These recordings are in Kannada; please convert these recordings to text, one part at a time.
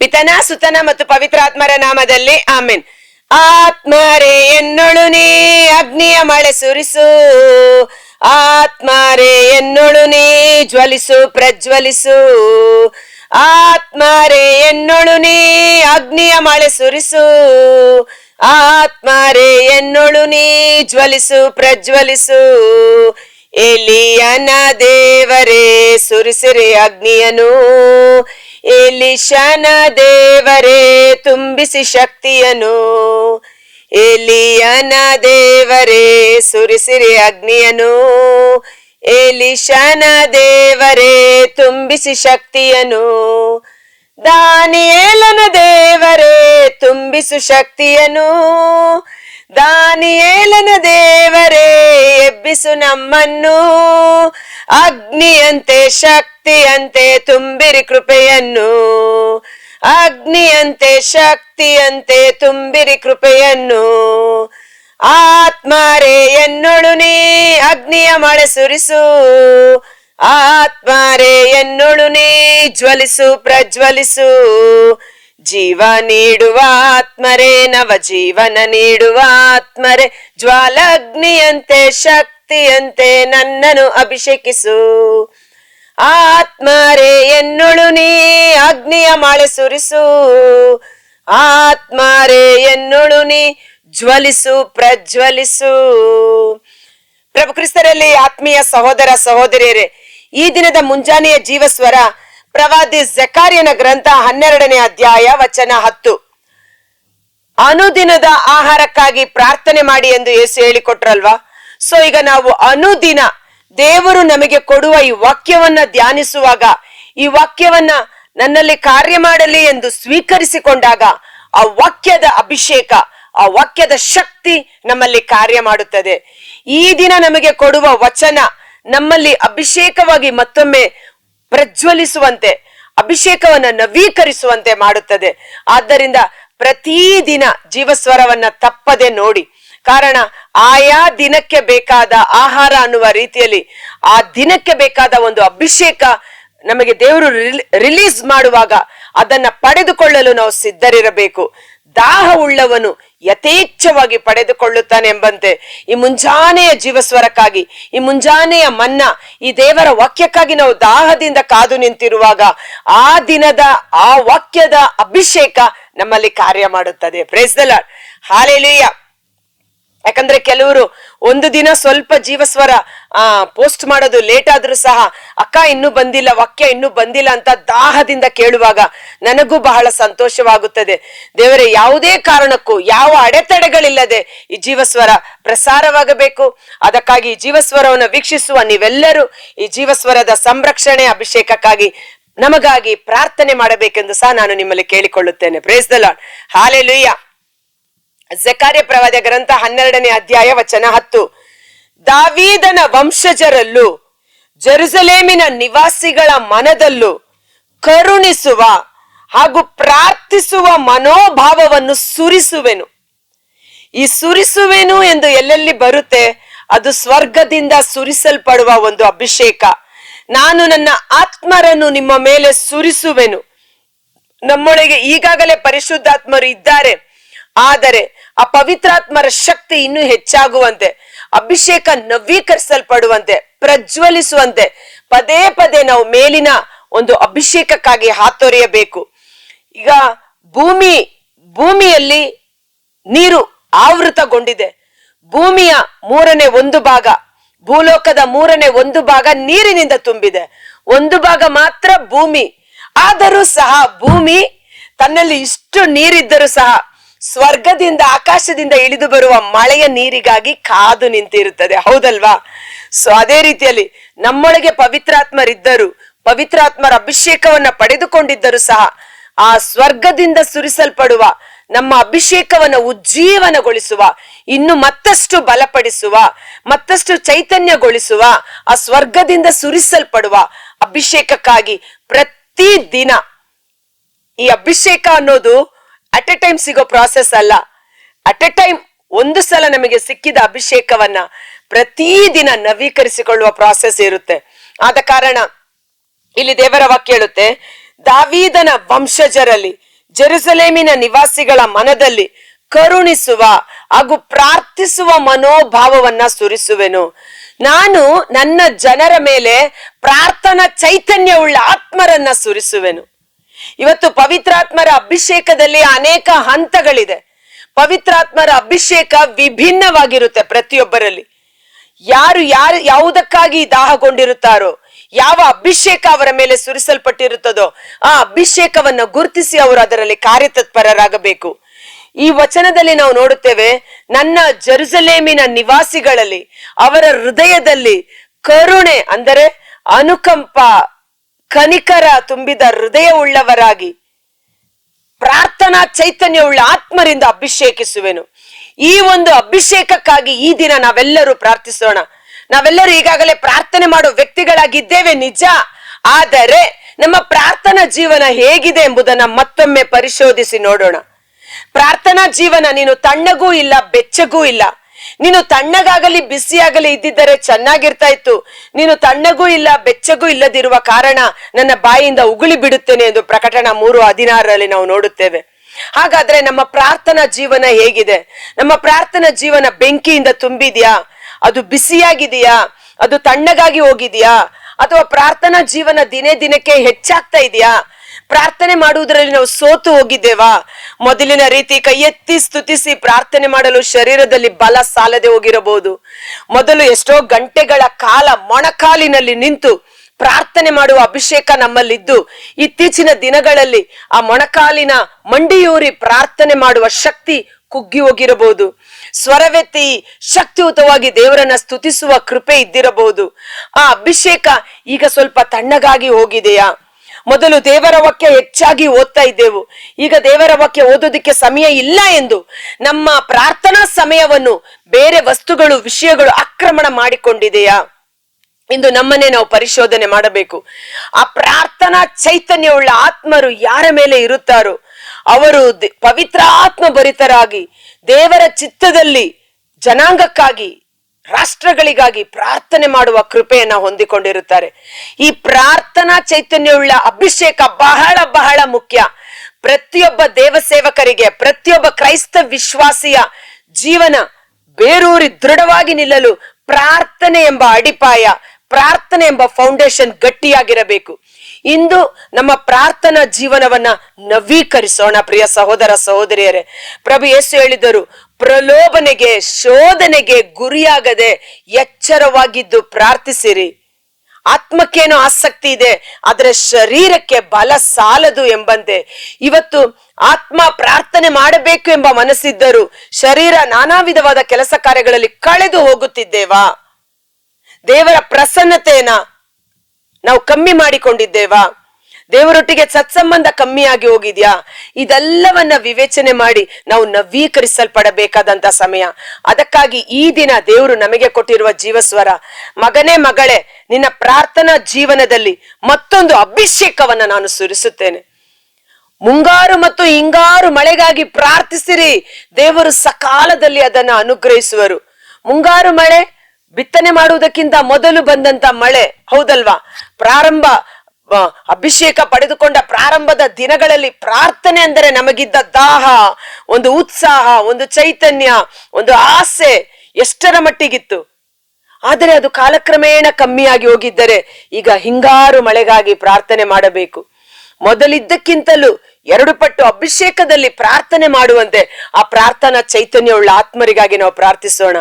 ಪಿತನ, ಸುತನ ಮತ್ತು ಪವಿತ್ರಾತ್ಮರ ನಾಮದಲ್ಲಿ ಆಮೆನ್. ಆತ್ಮರೇ ಎನ್ನೊಳು ನೀ, ಅಗ್ನಿಯ ಮಳೆ ಸುರಿಸು. ಆತ್ಮರೇ ಎನ್ನೊಳು ನೀ, ಜ್ವಲಿಸು, ಪ್ರಜ್ವಲಿಸು. ಆತ್ಮರೇ ಎನ್ನೊಳು ನೀ, ಅಗ್ನಿಯ ಮಳೆ ಸುರಿಸು. ಆತ್ಮರೇ ಎನ್ನೊಳು ನೀ, ಜ್ವಲಿಸು, ಪ್ರಜ್ವಲಿಸು. ಎಲಿಯನ ದೇವರೇ, ಸುರಿಸಿರಿ ಅಗ್ನಿಯನು. ಎಲಿಶನ ದೇವರೇ, ತುಂಬಿಸಿ ಶಕ್ತಿಯನು. ಎಲಿಯನ ದೇವರೇ, ಸುರಿಸಿರಿ ಅಗ್ನಿಯನು. ಎಲಿಶನ ದೇವರೇ, ತುಂಬಿಸಿ ಶಕ್ತಿಯನು. ದಾನಿಯೇಲನ ದೇವರೇ, ತುಂಬಿಸು ಶಕ್ತಿಯನು. ದಾನಿಯೇಲನ ದೇವರೇ, ಎಬ್ಬಿಸು ನಮ್ಮನ್ನು. ಅಗ್ನಿಯಂತೆ ಶಕ್ತಿಯಂತೆ ತುಂಬಿರಿ ಕೃಪೆಯನ್ನು. ಅಗ್ನಿಯಂತೆ ಶಕ್ತಿಯಂತೆ ತುಂಬಿರಿ ಕೃಪೆಯನ್ನು. ಆತ್ಮರೇ, ಎನ್ನೊಳು ನೀ, ಅಗ್ನಿಯ ಮಳೆ ಸುರಿಸು. ಆತ್ಮರೇ ಎನ್ನೊಳು ನೀ, ಜ್ವಲಿಸು, ಪ್ರಜ್ವಲಿಸು. ಜೀವ ನೀಡುವ ಆತ್ಮರೇ, ನವ ಜೀವನ ನೀಡುವ ಆತ್ಮರೇ. ಜ್ವಾಲಗ್ನಿಯಂತೆ, ಶಕ್ತಿಯಂತೆ ನನ್ನನ್ನು ಅಭಿಷೇಕಿಸು. ಆತ್ಮರೇ ಎನ್ನೊಳು ನೀ, ಅಗ್ನಿಯ ಮಳೆ ಸುರಿಸು. ಆತ್ಮರೇ ಎನ್ನೊಳು ನೀ, ಜ್ವಲಿಸು, ಪ್ರಜ್ವಲಿಸು. ಪ್ರಭು ಕ್ರಿಸ್ತರಲ್ಲಿ ಆತ್ಮೀಯ ಸಹೋದರ ಸಹೋದರಿಯರೇ ಈ ದಿನದ ಮುಂಜಾನೆಯ ಜೀವಸ್ವರ ಪ್ರವಾದಿ ಜಕಾರ್ಯನ ಗ್ರಂಥ ಹನ್ನೆರಡನೇ ಅಧ್ಯಾಯ ವಚನ ಹತ್ತು. ಅನುದಿನದ ಆಹಾರಕ್ಕಾಗಿ ಪ್ರಾರ್ಥನೆ ಮಾಡಿ ಎಂದು ಯೇಸು ಹೇಳಿಕೊಟ್ರಲ್ವಾ? ಸೊ ಈಗ ನಾವು ಅನುದಿನ ದೇವರು ನಮಗೆ ಕೊಡುವ ಈ ವಾಕ್ಯವನ್ನ ಧ್ಯಾನಿಸುವಾಗ, ಈ ವಾಕ್ಯವನ್ನ ನನ್ನಲ್ಲಿ ಕಾರ್ಯ ಮಾಡಲಿ ಎಂದು ಸ್ವೀಕರಿಸಿಕೊಂಡಾಗ ಆ ವಾಕ್ಯದ ಅಭಿಷೇಕ, ಆ ವಾಕ್ಯದ ಶಕ್ತಿ ನಮ್ಮಲ್ಲಿ ಕಾರ್ಯ ಮಾಡುತ್ತದೆ. ಈ ದಿನ ನಮಗೆ ಕೊಡುವ ವಚನ ನಮ್ಮಲ್ಲಿ ಅಭಿಷೇಕವಾಗಿ ಮತ್ತೊಮ್ಮೆ ಪ್ರಜ್ವಲಿಸುವಂತೆ, ಅಭಿಷೇಕವನ್ನ ನವೀಕರಿಸುವಂತೆ ಮಾಡುತ್ತದೆ. ಆದ್ದರಿಂದ ಪ್ರತಿದಿನ ಜೀವಸ್ವರವನ್ನ ತಪ್ಪದೆ ನೋಡಿ. ಕಾರಣ, ಆಯಾ ದಿನಕ್ಕೆ ಬೇಕಾದ ಆಹಾರ ಅನ್ನುವ ರೀತಿಯಲ್ಲಿ ಆ ದಿನಕ್ಕೆ ಬೇಕಾದ ಒಂದು ಅಭಿಷೇಕ ನಮಗೆ ದೇವರು ರಿಲೀಸ್ ಮಾಡುವಾಗ ಅದನ್ನ ಪಡೆದುಕೊಳ್ಳಲು ನಾವು ಸಿದ್ಧರಿರಬೇಕು. ದಾಹ ಉಳ್ಳವನು ಯಥೇಚ್ಛವಾಗಿ ಪಡೆದುಕೊಳ್ಳುತ್ತಾನೆ ಎಂಬಂತೆ. ಈ ಮುಂಜಾನೆಯ ಜೀವಸ್ವರಕ್ಕಾಗಿ, ಈ ಮುಂಜಾನೆಯ ಮನ್ನ, ಈ ದೇವರ ವಾಕ್ಯಕ್ಕಾಗಿ ನಾವು ದಾಹದಿಂದ ಕಾದು ನಿಂತಿರುವಾಗ ಆ ದಿನದ, ಆ ವಾಕ್ಯದ ಅಭಿಷೇಕ ನಮ್ಮಲ್ಲಿ ಕಾರ್ಯ ಮಾಡುತ್ತದೆ. ಪ್ರೇಸ್ ದ ಲಾರ್ಡ್ ಹಾಲೆಲುಯ್ಯ ಯಾಕಂದ್ರೆ ಕೆಲವರು ಒಂದು ದಿನ ಸ್ವಲ್ಪ ಜೀವಸ್ವರ, ಆ, ಪೋಸ್ಟ್ ಮಾಡೋದು ಲೇಟ್ ಆದ್ರೂ ಸಹ, ಅಕ್ಕ, ಇನ್ನೂ ಬಂದಿಲ್ಲ, ವಾಕ್ಯ ಇನ್ನೂ ಬಂದಿಲ್ಲ ಅಂತ ದಾಹದಿಂದ ಕೇಳುವಾಗ ನನಗೂ ಬಹಳ ಸಂತೋಷವಾಗುತ್ತದೆ. ದೇವರೇ, ಯಾವುದೇ ಕಾರಣಕ್ಕೂ, ಯಾವ ಅಡೆತಡೆಗಳಿಲ್ಲದೆ ಈ ಜೀವಸ್ವರ ಪ್ರಸಾರವಾಗಬೇಕು. ಅದಕ್ಕಾಗಿ ಈ ಜೀವಸ್ವರವನ್ನು ವೀಕ್ಷಿಸುವ ನೀವೆಲ್ಲರೂ ಈ ಜೀವಸ್ವರದ ಸಂರಕ್ಷಣೆ ಅಭಿಷೇಕಕ್ಕಾಗಿ ನಮಗಾಗಿ ಪ್ರಾರ್ಥನೆ ಮಾಡಬೇಕೆಂದು ಸಹ ನಾನು ನಿಮ್ಮಲ್ಲಿ ಕೇಳಿಕೊಳ್ಳುತ್ತೇನೆ. ಪ್ರೇಸ್ ದ ಲಾರ್ಡ್ ಹಾಲೆಲುಯ್ಯ ಜಕಾರ್ಯ ಪ್ರವಾದ ಗ್ರಂಥ ಹನ್ನೆರಡನೇ ಅಧ್ಯಾಯ ವಚನ ಹತ್ತು. ದಾವೀದನ ವಂಶಜರಲ್ಲೂ, ಜೆರುಸಲೇಮಿನ ನಿವಾಸಿಗಳ ಮನದಲ್ಲೂ ಕರುಣಿಸುವ ಹಾಗೂ ಪ್ರಾರ್ಥಿಸುವ ಮನೋಭಾವವನ್ನು ಸುರಿಸುವೆನು. ಈ ಸುರಿಸುವೆನು ಎಂದು ಎಲ್ಲೆಲ್ಲಿ ಬರುತ್ತೆ? ಅದು ಸ್ವರ್ಗದಿಂದ ಸುರಿಸಲ್ಪಡುವ ಒಂದು ಅಭಿಷೇಕ. ನಾನು ನನ್ನ ಆತ್ಮರನ್ನು ನಿಮ್ಮ ಮೇಲೆ ಸುರಿಸುವೆನು. ನಮ್ಮೊಳಗೆ ಈಗಾಗಲೇ ಪರಿಶುದ್ಧಾತ್ಮರು ಇದ್ದಾರೆ. ಆದರೆ ಆ ಪವಿತ್ರಾತ್ಮರ ಶಕ್ತಿ ಇನ್ನೂ ಹೆಚ್ಚಾಗುವಂತೆ, ಅಭಿಷೇಕ ನವೀಕರಿಸಲ್ಪಡುವಂತೆ, ಪ್ರಜ್ವಲಿಸುವಂತೆ, ಪದೇ ಪದೇ ನಾವು ಮೇಲಿನ ಒಂದು ಅಭಿಷೇಕಕ್ಕಾಗಿ ಹಾತೊರೆಯಬೇಕು. ಈಗ ಭೂಮಿ, ಭೂಮಿಯಲ್ಲಿ ನೀರು ಆವೃತಗೊಂಡಿದೆ. ಭೂಮಿಯ ಮೂರನೇ ಒಂದು ಭಾಗ, ಭೂಲೋಕದ ಮೂರನೇ ಒಂದು ಭಾಗ ನೀರಿನಿಂದ ತುಂಬಿದೆ. ಒಂದು ಭಾಗ ಮಾತ್ರ ಭೂಮಿ, ಆದರೂ ಸಹ ಭೂಮಿ ತನ್ನಲ್ಲಿ ಇಷ್ಟು ನೀರಿದ್ದರೂ ಸಹ ಸ್ವರ್ಗದಿಂದ, ಆಕಾಶದಿಂದ ಇಳಿದು ಬರುವ ಮಳೆಯ ನೀರಿಗಾಗಿ ಕಾದು ನಿಂತಿರುತ್ತದೆ. ಹೌದಲ್ವಾ? ಸೊ ಅದೇ ರೀತಿಯಲ್ಲಿ ನಮ್ಮೊಳಗೆ ಪವಿತ್ರಾತ್ಮರಿದ್ದರು, ಪವಿತ್ರಾತ್ಮರ ಅಭಿಷೇಕವನ್ನ ಪಡೆದುಕೊಂಡಿದ್ದರು ಸಹ, ಆ ಸ್ವರ್ಗದಿಂದ ಸುರಿಸಲ್ಪಡುವ, ನಮ್ಮ ಅಭಿಷೇಕವನ್ನು ಉಜ್ಜೀವನಗೊಳಿಸುವ, ಇನ್ನು ಮತ್ತಷ್ಟು ಬಲಪಡಿಸುವ, ಮತ್ತಷ್ಟು ಚೈತನ್ಯಗೊಳಿಸುವ, ಆ ಸ್ವರ್ಗದಿಂದ ಸುರಿಸಲ್ಪಡುವ ಅಭಿಷೇಕಕ್ಕಾಗಿ ಪ್ರತಿ ದಿನ ಈ ಅಭಿಷೇಕ ಅನ್ನೋದು ಅಟ್ ಎ ಟೈಮ್ ಸಿಗೋ ಪ್ರಾಸೆಸ್ ಅಲ್ಲ. ಅಟ್ ಎ ಟೈಮ್ ಒಂದು ಸಲ ನಮಗೆ ಸಿಕ್ಕಿದ ಅಭಿಷೇಕವನ್ನ ಪ್ರತಿದಿನ ನವೀಕರಿಸಿಕೊಳ್ಳುವ ಪ್ರಾಸೆಸ್ ಇರುತ್ತೆ. ಆದ ಕಾರಣ ಇಲ್ಲಿ ದೇವರ ವಾಕ್ಯ ಹೇಳುತ್ತೆ, ದಾವೀದನ ವಂಶಜರಲ್ಲಿ, ಜೆರುಸಲೇಮಿನ ನಿವಾಸಿಗಳ ಮನದಲ್ಲಿ ಕರುಣಿಸುವ ಹಾಗೂ ಪ್ರಾರ್ಥಿಸುವ ಮನೋಭಾವವನ್ನ ಸುರಿಸುವೆನು. ನಾನು ನನ್ನ ಜನರ ಮೇಲೆ ಪ್ರಾರ್ಥನಾ ಚೈತನ್ಯವುಳ್ಳ ಆತ್ಮರನ್ನ ಸುರಿಸುವೆನು. ಇವತ್ತು ಪವಿತ್ರಾತ್ಮರ ಅಭಿಷೇಕದಲ್ಲಿ ಅನೇಕ ಹಂತಗಳಿದೆ. ಪವಿತ್ರಾತ್ಮರ ಅಭಿಷೇಕ ವಿಭಿನ್ನವಾಗಿರುತ್ತೆ ಪ್ರತಿಯೊಬ್ಬರಲ್ಲಿ. ಯಾರು ಯಾರು ಯಾವುದಕ್ಕಾಗಿ ದಾಹಗೊಂಡಿರುತ್ತಾರೋ, ಯಾವ ಅಭಿಷೇಕ ಅವರ ಮೇಲೆ ಸುರಿಸಲ್ಪಟ್ಟಿರುತ್ತದೋ, ಆ ಅಭಿಷೇಕವನ್ನ ಗುರುತಿಸಿ ಅವರು ಅದರಲ್ಲಿ ಕಾರ್ಯತತ್ಪರರಾಗಬೇಕು. ಈ ವಚನದಲ್ಲಿ ನಾವು ನೋಡುತ್ತೇವೆ, ನನ್ನ ಜೆರುಸಲೇಮಿನ ನಿವಾಸಿಗಳಲ್ಲಿ, ಅವರ ಹೃದಯದಲ್ಲಿ ಕರುಣೆ, ಅಂದರೆ ಅನುಕಂಪ ಕನಿಕರ ತುಂಬಿದ ಹೃದಯವುಳ್ಳವರಾಗಿ ಪ್ರಾರ್ಥನಾ ಚೈತನ್ಯವುಳ್ಳ ಆತ್ಮರಿಂದ ಅಭಿಷೇಕಿಸುವೆನು. ಈ ಒಂದು ಅಭಿಷೇಕಕ್ಕಾಗಿ ಈ ದಿನ ನಾವೆಲ್ಲರೂ ಪ್ರಾರ್ಥಿಸೋಣ. ನಾವೆಲ್ಲರೂ ಈಗಾಗಲೇ ಪ್ರಾರ್ಥನೆ ಮಾಡೋ ವ್ಯಕ್ತಿಗಳಾಗಿದ್ದೇವೆ, ನಿಜ. ಆದರೆ ನಮ್ಮ ಪ್ರಾರ್ಥನಾ ಜೀವನ ಹೇಗಿದೆ ಎಂಬುದನ್ನ ಮತ್ತೊಮ್ಮೆ ಪರಿಶೋಧಿಸಿ ನೋಡೋಣ. ಪ್ರಾರ್ಥನಾ ಜೀವನ ನೀನು ತಣ್ಣಗೂ ಇಲ್ಲ, ಬೆಚ್ಚಗೂ ಇಲ್ಲ. ನೀನು ತಣ್ಣಗಾಗಲಿ ಬಿಸಿಯಾಗಲಿ ಇದ್ದಿದ್ದರೆ ಚೆನ್ನಾಗಿರ್ತಾ ಇತ್ತು. ನೀನು ತಣ್ಣಗೂ ಇಲ್ಲ, ಬೆಚ್ಚಗೂ ಇಲ್ಲದಿರುವ ಕಾರಣ ನನ್ನ ಬಾಯಿಯಿಂದ ಉಗುಳಿ ಬಿಡುತ್ತೇನೆ ಎಂದು ಪ್ರಕಟಣ ಮೂರು ಹದಿನಾರರಲ್ಲಿ ನಾವು ನೋಡುತ್ತೇವೆ. ಹಾಗಾದ್ರೆ ನಮ್ಮ ಪ್ರಾರ್ಥನಾ ಜೀವನ ಹೇಗಿದೆ? ನಮ್ಮ ಪ್ರಾರ್ಥನಾ ಜೀವನ ಬೆಂಕಿಯಿಂದ ತುಂಬಿದ್ಯಾ? ಅದು ಬಿಸಿಯಾಗಿದೆಯಾ? ಅದು ತಣ್ಣಗಾಗಿ ಹೋಗಿದ್ಯಾ? ಅಥವಾ ಪ್ರಾರ್ಥನಾ ಜೀವನ ದಿನೇ ದಿನಕ್ಕೆ ಹೆಚ್ಚಾಗ್ತಾ ಇದೆಯಾ? ಪ್ರಾರ್ಥನೆ ಮಾಡುವುದರಲ್ಲಿ ನಾವು ಸೋತು ಹೋಗಿದ್ದೇವಾ? ಮೊದಲಿನ ರೀತಿ ಕೈ ಎತ್ತಿ ಸ್ತುತಿಸಿ ಪ್ರಾರ್ಥನೆ ಮಾಡಲು ಶರೀರದಲ್ಲಿ ಬಲ ಸಾಲದೆ ಹೋಗಿರಬಹುದು. ಮೊದಲು ಎಷ್ಟೋ ಗಂಟೆಗಳ ಕಾಲ ಮೊಣಕಾಲಿನಲ್ಲಿ ನಿಂತು ಪ್ರಾರ್ಥನೆ ಮಾಡುವ ಅಭಿಷೇಕ ನಮ್ಮಲ್ಲಿದ್ದು. ಇತ್ತೀಚಿನ ದಿನಗಳಲ್ಲಿ ಆ ಮೊಣಕಾಲಿನ ಮಂಡಿಯೂರಿ ಪ್ರಾರ್ಥನೆ ಮಾಡುವ ಶಕ್ತಿ ಕುಗ್ಗಿ ಹೋಗಿರಬಹುದು. ಸ್ವರವೆತ್ತಿ ಶಕ್ತಿಯುತವಾಗಿ ದೇವರನ್ನ ಸ್ತುತಿಸುವ ಕೃಪೆ ಇದ್ದಿರಬಹುದು. ಆ ಅಭಿಷೇಕ ಈಗ ಸ್ವಲ್ಪ ತಣ್ಣಗಾಗಿ ಹೋಗಿದೆಯಾ? ಮೊದಲು ದೇವರ ವಾಕ್ಯ ಹೆಚ್ಚಾಗಿ ಓದ್ತಾ ಇದ್ದೆವು. ಈಗ ದೇವರ ವಾಕ್ಯ ಓದೋದಕ್ಕೆ ಸಮಯ ಇಲ್ಲ ಎಂದು ನಮ್ಮ ಪ್ರಾರ್ಥನಾ ಸಮಯವನ್ನು ಬೇರೆ ವಸ್ತುಗಳು, ವಿಷಯಗಳು ಆಕ್ರಮಣ ಮಾಡಿಕೊಂಡಿದೆಯಾ ಇಂದು ನಮ್ಮನ್ನೇ ನಾವು ಪರಿಶೋಧನೆ ಮಾಡಬೇಕು. ಆ ಪ್ರಾರ್ಥನಾ ಚೈತನ್ಯವುಳ್ಳ ಆತ್ಮರು ಯಾರ ಮೇಲೆ ಇರುತ್ತಾರೋ, ಅವರು ಪವಿತ್ರ ಆತ್ಮ ಭರಿತರಾಗಿ ದೇವರ ಚಿತ್ತದಲ್ಲಿ ಜನಾಂಗಕ್ಕಾಗಿ ರಾಷ್ಟ್ರಗಳಿಗಾಗಿ ಪ್ರಾರ್ಥನೆ ಮಾಡುವ ಕೃಪೆಯನ್ನ ಹೊಂದಿಕೊಂಡಿರುತ್ತಾರೆ. ಈ ಪ್ರಾರ್ಥನಾ ಚೈತನ್ಯವುಳ್ಳ ಅಭಿಷೇಕ ಬಹಳ ಬಹಳ ಮುಖ್ಯ. ಪ್ರತಿಯೊಬ್ಬ ದೇವಸೇವಕರಿಗೆ, ಪ್ರತಿಯೊಬ್ಬ ಕ್ರೈಸ್ತ ವಿಶ್ವಾಸಿಯ ಜೀವನ ಬೇರೂರಿ ದೃಢವಾಗಿ ನಿಲ್ಲಲು ಪ್ರಾರ್ಥನೆ ಎಂಬ ಅಡಿಪಾಯ, ಪ್ರಾರ್ಥನೆ ಎಂಬ ಫೌಂಡೇಶನ್ ಗಟ್ಟಿಯಾಗಿರಬೇಕು. ಇಂದು ನಮ್ಮ ಪ್ರಾರ್ಥನಾ ಜೀವನವನ್ನ ನವೀಕರಿಸೋಣ ಪ್ರಿಯ ಸಹೋದರ ಸಹೋದರಿಯರೇ. ಪ್ರಭು ಯೇಸು ಹೇಳಿದರು ಪ್ರಲೋಭನೆಗೆ, ಶೋಧನೆಗೆ ಗುರಿಯಾಗದೆ ಎಚ್ಚರವಾಗಿದ್ದು ಪ್ರಾರ್ಥಿಸಿರಿ. ಆತ್ಮಕ್ಕೇನು ಆಸಕ್ತಿ ಇದೆ ಆದರೆ ಶರೀರಕ್ಕೆ ಬಲ ಸಾಲದು ಎಂಬಂತೆ. ಇವತ್ತು ಆತ್ಮ ಪ್ರಾರ್ಥನೆ ಮಾಡಬೇಕು ಎಂಬ ಮನಸ್ಸಿದ್ದರು ಶರೀರ ನಾನಾ ವಿಧವಾದ ಕೆಲಸ ಕಾರ್ಯಗಳಲ್ಲಿ ಕಳೆದು ಹೋಗುತ್ತಿದ್ದೇವಾ? ದೇವರ ಪ್ರಸನ್ನತೆಯನ್ನ ನಾವು ಕಮ್ಮಿ ಮಾಡಿಕೊಂಡಿದ್ದೇವಾ? ದೇವರೊಟ್ಟಿಗೆ ಸತ್ಸಂಬಂಧ ಕಮ್ಮಿಯಾಗಿ ಹೋಗಿದ್ಯಾ? ಇದೆಲ್ಲವನ್ನ ವಿವೇಚನೆ ಮಾಡಿ ನಾವು ನವೀಕರಿಸಲ್ಪಡಬೇಕಾದಂತ ಸಮಯ. ಅದಕ್ಕಾಗಿ ಈ ದಿನ ದೇವರು ನಮಗೆ ಕೊಟ್ಟಿರುವ ಜೀವಸ್ವರ, ಮಗನೇ ಮಗಳೇ, ನಿನ್ನ ಪ್ರಾರ್ಥನಾ ಜೀವನದಲ್ಲಿ ಮತ್ತೊಂದು ಅಭಿಷೇಕವನ್ನ ನಾನು ಸುರಿಸುತ್ತೇನೆ. ಮುಂಗಾರು ಮತ್ತು ಹಿಂಗಾರು ಮಳೆಗಾಗಿ ಪ್ರಾರ್ಥಿಸಿರಿ. ದೇವರು ಸಕಾಲದಲ್ಲಿ ಅದನ್ನ ಅನುಗ್ರಹಿಸುವರು. ಮುಂಗಾರು ಮಳೆ ಬಿತ್ತನೆ ಮಾಡುವುದಕ್ಕಿಂತ ಮೊದಲು ಬಂದಂತ ಮಳೆ, ಹೌದಲ್ವಾ? ಪ್ರಾರಂಭ ಅಭಿಷೇಕ ಪಡೆದುಕೊಂಡ ಪ್ರಾರಂಭದ ದಿನಗಳಲ್ಲಿ ಪ್ರಾರ್ಥನೆ ಅಂದರೆ ನಮಗಿದ್ದ ದಾಹ, ಒಂದು ಉತ್ಸಾಹ, ಒಂದು ಚೈತನ್ಯ, ಒಂದು ಆಸೆ ಎಷ್ಟರ ಮಟ್ಟಿಗಿತ್ತು. ಆದರೆ ಅದು ಕಾಲಕ್ರಮೇಣ ಕಮ್ಮಿಯಾಗಿ ಹೋಗಿದ್ದರೆ ಈಗ ಹಿಂಗಾರು ಮಳೆಗಾಗಿ ಪ್ರಾರ್ಥನೆ ಮಾಡಬೇಕು. ಮೊದಲಿದ್ದಕ್ಕಿಂತಲೂ ಎರಡು ಪಟ್ಟು ಅಭಿಷೇಕದಲ್ಲಿ ಪ್ರಾರ್ಥನೆ ಮಾಡುವಂತೆ ಆ ಪ್ರಾರ್ಥನಾ ಚೈತನ್ಯವುಳ್ಳ ಆತ್ಮರಿಗಾಗಿ ನಾವು ಪ್ರಾರ್ಥಿಸೋಣ.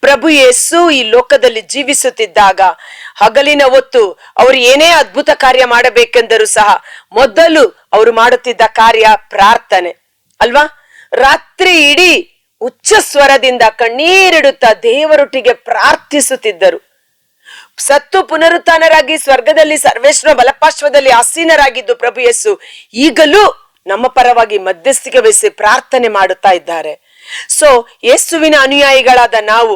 ಪ್ರಭು ಯೇಸು ಈ ಲೋಕದಲ್ಲಿ ಜೀವಿಸುತ್ತಿದ್ದಾಗ ಹಗಲಿನ ಹೊತ್ತು ಅವರು ಏನೇ ಅದ್ಭುತ ಕಾರ್ಯ ಮಾಡಬೇಕೆಂದರೂ ಸಹ ಮೊದಲು ಅವರು ಮಾಡುತ್ತಿದ್ದ ಕಾರ್ಯ ಪ್ರಾರ್ಥನೆ. ಅಲ್ವಾ? ರಾತ್ರಿ ಇಡೀ ಉಚ್ಚ ಸ್ವರದಿಂದ ಕಣ್ಣೀರಿಡುತ್ತಾ ದೇವರೊಟ್ಟಿಗೆ ಪ್ರಾರ್ಥಿಸುತ್ತಿದ್ದರು. ಸತ್ತು ಪುನರುತ್ಥಾನರಾಗಿ ಸ್ವರ್ಗದಲ್ಲಿ ಸರ್ವೇಶ್ವರ ಬಲಪಾರ್ಶ್ವದಲ್ಲಿ ಆಸೀನರಾಗಿದ್ದು ಪ್ರಭು ಯಸ್ಸು ಈಗಲೂ ನಮ್ಮ ಪರವಾಗಿ ಮಧ್ಯಸ್ಥಿಕೆ ವಹಿಸಿ ಪ್ರಾರ್ಥನೆ ಮಾಡುತ್ತಾ ಇದ್ದಾರೆ. ಸೊ ಯೇಸುವಿನ ಅನುಯಾಯಿಗಳಾದ ನಾವು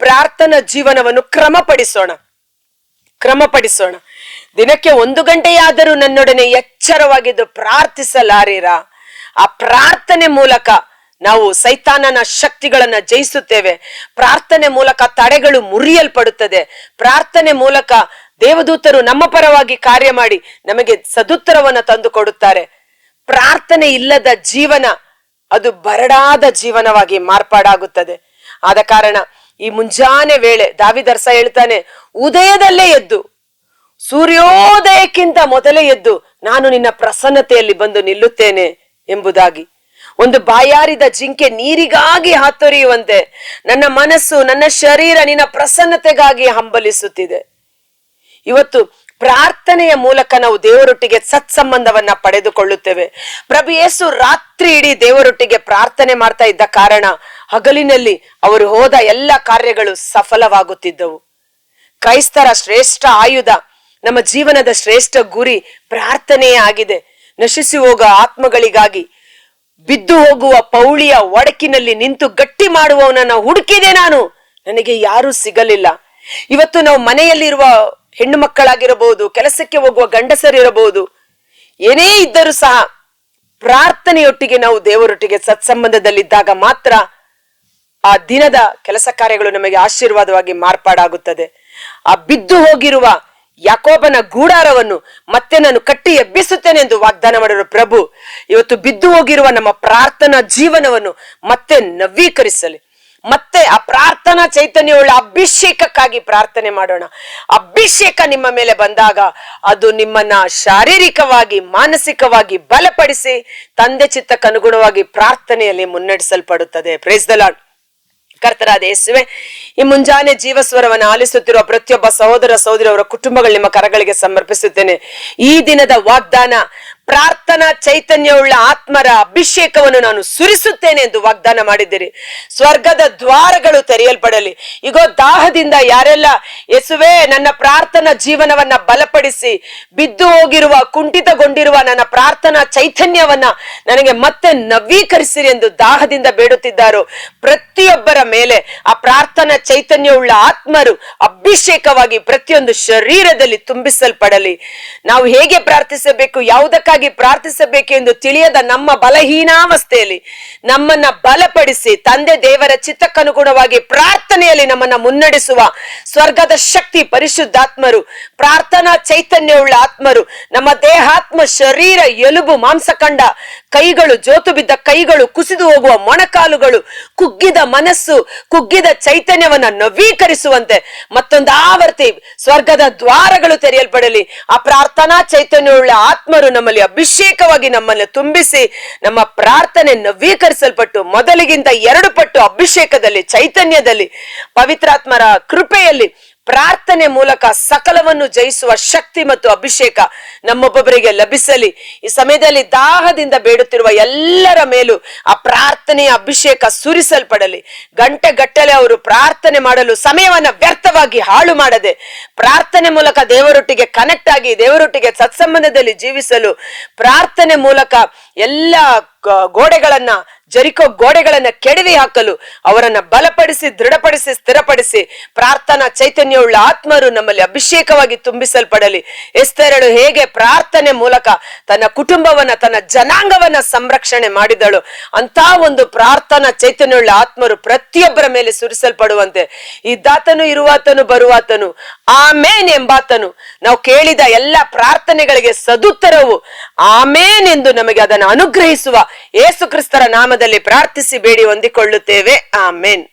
ಪ್ರಾರ್ಥನಾ ಜೀವನವನ್ನು ಕ್ರಮಪಡಿಸೋಣ. ಕ್ರಮಪಡಿಸೋಣ. ದಿನಕ್ಕೆ ಒಂದು ಗಂಟೆಯಾದರೂ ನನ್ನೊಡನೆ ಎಚ್ಚರವಾಗಿದ್ದು ಪ್ರಾರ್ಥಿಸಲಾರಿರಾ? ಆ ಪ್ರಾರ್ಥನೆ ಮೂಲಕ ನಾವು ಸೈತಾನನ ಶಕ್ತಿಗಳನ್ನ ಜಯಿಸುತ್ತೇವೆ. ಪ್ರಾರ್ಥನೆ ಮೂಲಕ ತಡೆಗಳು ಮುರಿಯಲ್ಪಡುತ್ತದೆ. ಪ್ರಾರ್ಥನೆ ಮೂಲಕ ದೇವದೂತರು ನಮ್ಮ ಪರವಾಗಿ ಕಾರ್ಯ ಮಾಡಿ ನಮಗೆ ಸದುತ್ತರವನ್ನು ತಂದು ಕೊಡುತ್ತಾರೆ ಪ್ರಾರ್ಥನೆ ಇಲ್ಲದ ಜೀವನ ಅದು ಬರಡಾದ ಜೀವನವಾಗಿ ಮಾರ್ಪಾಡಾಗುತ್ತದೆ. ಆದ ಕಾರಣ ಈ ಮುಂಜಾನೆ ವೇಳೆ ದಾವಿದರ್ಸ ಹೇಳ್ತಾನೆ, ಉದಯದಲ್ಲೇ ಎದ್ದು, ಸೂರ್ಯೋದಯಕ್ಕಿಂತ ಮೊದಲೇ ಎದ್ದು ನಾನು ನಿನ್ನ ಪ್ರಸನ್ನತೆಯಲ್ಲಿ ಬಂದು ನಿಲ್ಲುತ್ತೇನೆ ಎಂಬುದಾಗಿ. ಒಂದು ಬಾಯಾರಿದ ಜಿಂಕೆ ನೀರಿಗಾಗಿ ಹಾತೊರೆಯುವಂತೆ ನನ್ನ ಮನಸ್ಸು, ನನ್ನ ಶರೀರ ನಿನ್ನ ಪ್ರಸನ್ನತೆಗಾಗಿ ಹಂಬಲಿಸುತ್ತಿದೆ. ಇವತ್ತು ಪ್ರಾರ್ಥನೆಯ ಮೂಲಕ ನಾವು ದೇವರೊಟ್ಟಿಗೆ ಸತ್ಸಂಬಂಧವನ್ನ ಪಡೆದುಕೊಳ್ಳುತ್ತೇವೆ. ಪ್ರಭು ಯೇಸು ರಾತ್ರಿ ಇಡೀ ದೇವರೊಟ್ಟಿಗೆ ಪ್ರಾರ್ಥನೆ ಮಾಡ್ತಾ ಇದ್ದ ಕಾರಣ ಹಗಲಿನಲ್ಲಿ ಅವರು ಹೋದ ಎಲ್ಲ ಕಾರ್ಯಗಳು ಸಫಲವಾಗುತ್ತಿದ್ದವು. ಕ್ರೈಸ್ತರ ಶ್ರೇಷ್ಠ ಆಯುಧ, ನಮ್ಮ ಜೀವನದ ಶ್ರೇಷ್ಠ ಗುರಿ ಪ್ರಾರ್ಥನೆಯೇ ಆಗಿದೆ. ನಶಿಸಿ ಹೋಗುವ ಆತ್ಮಗಳಿಗಾಗಿ ಬಿದ್ದು ಹೋಗುವ ಪೌಳಿಯ ಒಡಕಿನಲ್ಲಿ ನಿಂತು ಗಟ್ಟಿ ಮಾಡುವವನನ್ನ ಹುಡುಕಿದೆ ನಾನು. ನನಗೆ ಯಾರೂ ಸಿಗಲಿಲ್ಲ. ಇವತ್ತು ನಾವು ಮನೆಯಲ್ಲಿರುವ ಹೆಣ್ಣು ಮಕ್ಕಳಾಗಿರಬಹುದು, ಕೆಲಸಕ್ಕೆ ಹೋಗುವ ಗಂಡಸರಿರಬಹುದು, ಏನೇ ಇದ್ದರೂ ಸಹ ಪ್ರಾರ್ಥನೆಯೊಟ್ಟಿಗೆ ನಾವು ದೇವರೊಟ್ಟಿಗೆ ಸತ್ಸಂಬಂಧದಲ್ಲಿದ್ದಾಗ ಮಾತ್ರ ಆ ದಿನದ ಕೆಲಸ ಕಾರ್ಯಗಳು ನಮಗೆ ಆಶೀರ್ವಾದವಾಗಿ ಮಾರ್ಪಾಡಾಗುತ್ತದೆ. ಆ ಬಿದ್ದು ಹೋಗಿರುವ ಯಾಕೋಬನ ಗೂಡಾರವನ್ನು ಮತ್ತೆ ನಾನು ಕಟ್ಟಿ ಎಬ್ಬಿಸುತ್ತೇನೆ ಎಂದು ವಾಗ್ದಾನ ಮಾಡಿರುವ ಪ್ರಭು, ಇವತ್ತು ಬಿದ್ದು ಹೋಗಿರುವ ನಮ್ಮ ಪ್ರಾರ್ಥನಾ ಜೀವನವನ್ನು ಮತ್ತೆ ನವೀಕರಿಸಲಿ. ಮತ್ತೆ ಆ ಪ್ರಾರ್ಥನಾ ಚೈತನ್ಯವುಳ್ಳ ಅಭಿಷೇಕಕ್ಕಾಗಿ ಪ್ರಾರ್ಥನೆ ಮಾಡೋಣ. ಅಭಿಷೇಕ ನಿಮ್ಮ ಮೇಲೆ ಬಂದಾಗ ಅದು ನಿಮ್ಮನ್ನ ಶಾರೀರಿಕವಾಗಿ, ಮಾನಸಿಕವಾಗಿ ಬಲಪಡಿಸಿ ತಂದೆ ಚಿತ್ತಕ್ಕನುಗುಣವಾಗಿ ಪ್ರಾರ್ಥನೆಯಲ್ಲಿ ಮುನ್ನಡೆಸಲ್ಪಡುತ್ತದೆ. ಪ್ರೇಸ್ ದಲಾಡ್ ಕರ್ತರಾದ ಯೇಸುವೆ, ಈ ಮುಂಜಾನೆ ಜೀವಸ್ವರವನ್ನು ಆಲಿಸುತ್ತಿರುವ ಪ್ರತಿಯೊಬ್ಬ ಸಹೋದರ ಸಹೋದರಿಯವರ ಕುಟುಂಬಗಳು ನಿಮ್ಮ ಕರಗಳಿಗೆ ಸಮರ್ಪಿಸುತ್ತೇನೆ. ಈ ದಿನದ ವಾಗ್ದಾನ ಪ್ರಾರ್ಥನಾ ಚೈತನ್ಯವುಳ್ಳ ಆತ್ಮರ ಅಭಿಷೇಕವನ್ನು ನಾನು ಸುರಿಸುತ್ತೇನೆ ಎಂದು ವಾಗ್ದಾನ ಮಾಡಿದ್ದೀರಿ. ಸ್ವರ್ಗದ ದ್ವಾರಗಳು ತೆರೆಯಲ್ಪಡಲಿ. ಈಗೋ ದಾಹದಿಂದ ಯಾರೆಲ್ಲ ಯಸುವೆ, ನನ್ನ ಪ್ರಾರ್ಥನಾ ಜೀವನವನ್ನ ಬಲಪಡಿಸಿ, ಬಿದ್ದು ಹೋಗಿರುವ, ಕುಂಠಿತಗೊಂಡಿರುವ ನನ್ನ ಪ್ರಾರ್ಥನಾ ಚೈತನ್ಯವನ್ನ ನನಗೆ ಮತ್ತೆ ನವೀಕರಿಸಿರಿ ಎಂದು ದಾಹದಿಂದ ಬೇಡುತ್ತಿದ್ದಾರೋ, ಪ್ರತಿಯೊಬ್ಬರ ಮೇಲೆ ಆ ಪ್ರಾರ್ಥನಾ ಚೈತನ್ಯವುಳ್ಳ ಆತ್ಮರು ಅಭಿಷೇಕವಾಗಿ ಪ್ರತಿಯೊಂದು ಶರೀರದಲ್ಲಿ ತುಂಬಿಸಲ್ಪಡಲಿ. ನಾವು ಹೇಗೆ ಪ್ರಾರ್ಥಿಸಬೇಕು? ಯಾವುದಕ್ಕಾಗಿ ಪ್ರಾರ್ಥಿಸಬೇಕು ಎಂದು ತಿಳಿಯದ ನಮ್ಮ ಬಲಹೀನಾವಸ್ಥೆಯಲ್ಲಿ ನಮ್ಮನ್ನ ಬಲಪಡಿಸಿ ತಂದೆ ದೇವರ ಚಿತ್ತಕ್ಕನುಗುಣವಾಗಿ ಪ್ರಾರ್ಥನೆಯಲ್ಲಿ ನಮ್ಮನ್ನ ಮುನ್ನಡೆಸುವ ಸ್ವರ್ಗದ ಶಕ್ತಿ ಪರಿಶುದ್ಧಾತ್ಮರು, ಪ್ರಾರ್ಥನಾ ಚೈತನ್ಯವುಳ್ಳ ಆತ್ಮರು, ನಮ್ಮ ದೇಹಾತ್ಮ ಶರೀರ, ಎಲುಬು, ಮಾಂಸಕಂಡ ಕೈಗಳು ಜೋತು ಬಿದ್ದ ಕೈಗಳು, ಕುಸಿದು ಹೋಗುವ ಮೊಣಕಾಲುಗಳು, ಕುಗ್ಗಿದ ಮನಸ್ಸು, ಕುಗ್ಗಿದ ಚೈತನ್ಯವನ್ನ ನವೀಕರಿಸುವಂತೆ ಮತ್ತೊಂದು ಆವರ್ತಿ ಸ್ವರ್ಗದ ದ್ವಾರಗಳು ತೆರೆಯಲ್ಪಡಲಿ. ಆ ಪ್ರಾರ್ಥನಾ ಚೈತನ್ಯವುಳ್ಳ ಆತ್ಮರು ನಮ್ಮಲ್ಲಿ ಅಭಿಷೇಕವಾಗಿ ನಮ್ಮನ್ನು ತುಂಬಿಸಿ ನಮ್ಮ ಪ್ರಾರ್ಥನೆ ನವೀಕರಿಸಲ್ಪಟ್ಟು ಮೊದಲಿಗಿಂತ ಎರಡು ಪಟ್ಟು ಅಭಿಷೇಕದಲ್ಲಿ ಚೈತನ್ಯದಲ್ಲಿ ಪವಿತ್ರಾತ್ಮರ ಕೃಪೆಯಲ್ಲಿ ಪ್ರಾರ್ಥನೆ ಮೂಲಕ ಸಕಲವನ್ನು ಜಯಿಸುವ ಶಕ್ತಿ ಮತ್ತು ಅಭಿಷೇಕ ನಮ್ಮೊಬ್ಬೊಬ್ಬರಿಗೆ ಲಭಿಸಲಿ. ಈ ಸಮಯದಲ್ಲಿ ದಾಹದಿಂದ ಬೇಡುತ್ತಿರುವ ಎಲ್ಲರ ಮೇಲೂ ಆ ಪ್ರಾರ್ಥನೆಯ ಅಭಿಷೇಕ ಸುರಿಸಲ್ಪಡಲಿ. ಗಂಟೆ ಗಟ್ಟಲೆ ಅವರು ಪ್ರಾರ್ಥನೆ ಮಾಡಲು ಸಮಯವನ್ನು ವ್ಯರ್ಥವಾಗಿ ಹಾಳು ಮಾಡದೆ ಪ್ರಾರ್ಥನೆ ಮೂಲಕ ದೇವರೊಟ್ಟಿಗೆ ಕನೆಕ್ಟ್ ಆಗಿ ದೇವರೊಟ್ಟಿಗೆ ಸತ್ಸಂಬಂಧದಲ್ಲಿ ಜೀವಿಸಲು ಪ್ರಾರ್ಥನೆ ಮೂಲಕ ಎಲ್ಲ ಗೋಡೆಗಳನ್ನ ಜರಿಕೋ ಗೋಡೆಗಳನ್ನ ಕೆಡವಿ ಹಾಕಲು ಅವರನ್ನ ಬಲಪಡಿಸಿ, ದೃಢಪಡಿಸಿ, ಸ್ಥಿರಪಡಿಸಿ ಪ್ರಾರ್ಥನಾ ಚೈತನ್ಯವುಳ್ಳ ಆತ್ಮರು ನಮ್ಮಲ್ಲಿ ಅಭಿಷೇಕವಾಗಿ ತುಂಬಿಸಲ್ಪಡಲಿ. ಎಸ್ತೇರಳು ಹೇಗೆ ಪ್ರಾರ್ಥನೆ ಮೂಲಕ ತನ್ನ ಕುಟುಂಬವನ್ನ, ತನ್ನ ಜನಾಂಗವನ್ನ ಸಂರಕ್ಷಣೆ ಮಾಡಿದಳು ಅಂತ ಒಂದು ಪ್ರಾರ್ಥನಾ ಚೈತನ್ಯವುಳ್ಳ ಆತ್ಮರು ಪ್ರತಿಯೊಬ್ಬರ ಮೇಲೆ ಸುರಿಸಲ್ಪಡುವಂತೆ. ಇದ್ದಾತನು ಇರುವಾತನು, ಬರುವಾತನು, ಆಮೇನ್ ಎಂಬಾತನು. ನಾವು ಕೇಳಿದ ಎಲ್ಲ ಪ್ರಾರ್ಥನೆಗಳಿಗೆ ಸದುತ್ತರವು. ಆಮೇನ್ ಎಂದು ನಮಗೆ ಅದನ್ನು ಅನುಗ್ರಹಿಸುವ ಏಸು ಕ್ರಿಸ್ತರ ನಾಮದಲ್ಲಿ ಪ್ರಾರ್ಥಿಸಿ ಬೇಡಿ ಹೊಂದಿಕೊಳ್ಳುತ್ತೇವೆ. ಆಮೇನ್.